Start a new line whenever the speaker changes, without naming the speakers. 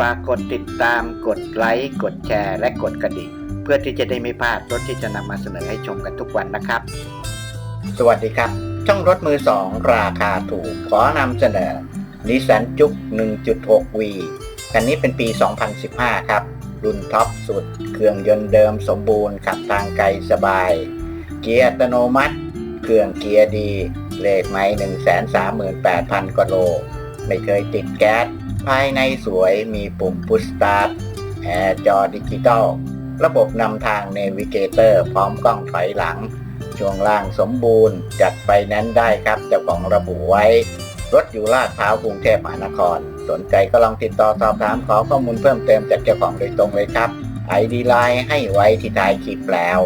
ฝากกดติดตามกดไลค์กดแชร์ และกดกระดิ่ง เพื่อที่จะได้ไม่พลาดรถที่จะนำมาเสนอให้ชมกันทุกวันนะครับ สวัสดีครับ ช่องรถมือสองราคาถูก ขอนำเสนอนิสสันจุก 1.6V คันนี้เป็นปี 2015 ครับ รุ่นท็อปสุด เครื่องยนต์เดิมสมบูรณ์ขับทางไกลสบาย เกียร์อัตโนมัติ เครื่องเกียร์ดีเลขไม้138,000กว่าโล ไม่เคยติดแก๊ส ภายในสวยมีปุ่มพุชสตาร์ทแอร์จอดิจิตอลระบบนำทางเนวิเกเตอร์พร้อมกล้องถอยหลัง ช่วงล่างสมบูรณ์ จัดไฟแนนซ์ได้ครับเจ้าของระบุไว้ รถอยู่ลาดพร้าวกรุงเทพมหานคร สนใจก็ลองติดต่อสอบถามขอข้อมูลเพิ่มเติมจากเจ้าของโดยตรงเลยครับไอดีไลน์ให้ไว้ที่ท้ายคลิปแล้ว